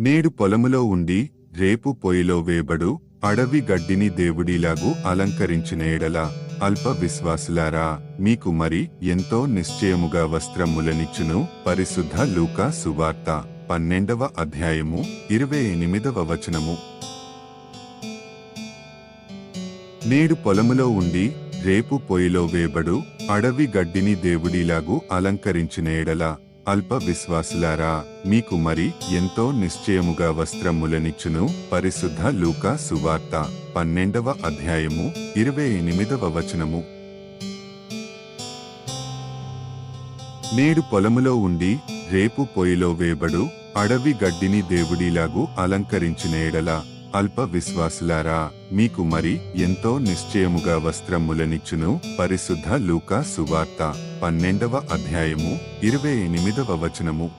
నేడు పొలములో ఉండి రేపు పొయ్యిలో వేబడు అడవి గడ్డిని దేవుడిలాగు అలంకరించిన ఎడల అల్ప విశ్వాసులారా మీకు మరి ఎంతో నిశ్చయముగా వస్త్రములనిచ్చును పరిశుద్ధ లూకా సువార్త పన్నెండవ అధ్యాయము ఇరవై ఎనిమిదవ వచనము. నేడు పొలములో ఉండి రేపు పొయ్యిలో వేబడు అడవి గడ్డిని దేవుడిలాగు అలంకరించిన ఎడల అల్ప విశ్వాసులారా మీకు మరి ఎంతో నిశ్చయముగా వస్త్రములనిచ్చును పరిశుద్ధ లూకా సువార్త పన్నెండవ అధ్యాయము ఇరవై ఎనిమిదవ వచనము. నేడు పొలములో ఉండి రేపు పొయ్యిలో వేబడు అడవి గడ్డిని దేవుడిలాగు అలంకరించిన ఎడలా అల్ప విశ్వాసులారా మీకు మరి ఎంతో నిశ్చయముగా వస్త్రములనిచ్చును పరిశుద్ధ లూకా సువార్త పన్నెండవ అధ్యాయము ఇరవై ఎనిమిదవ వచనము.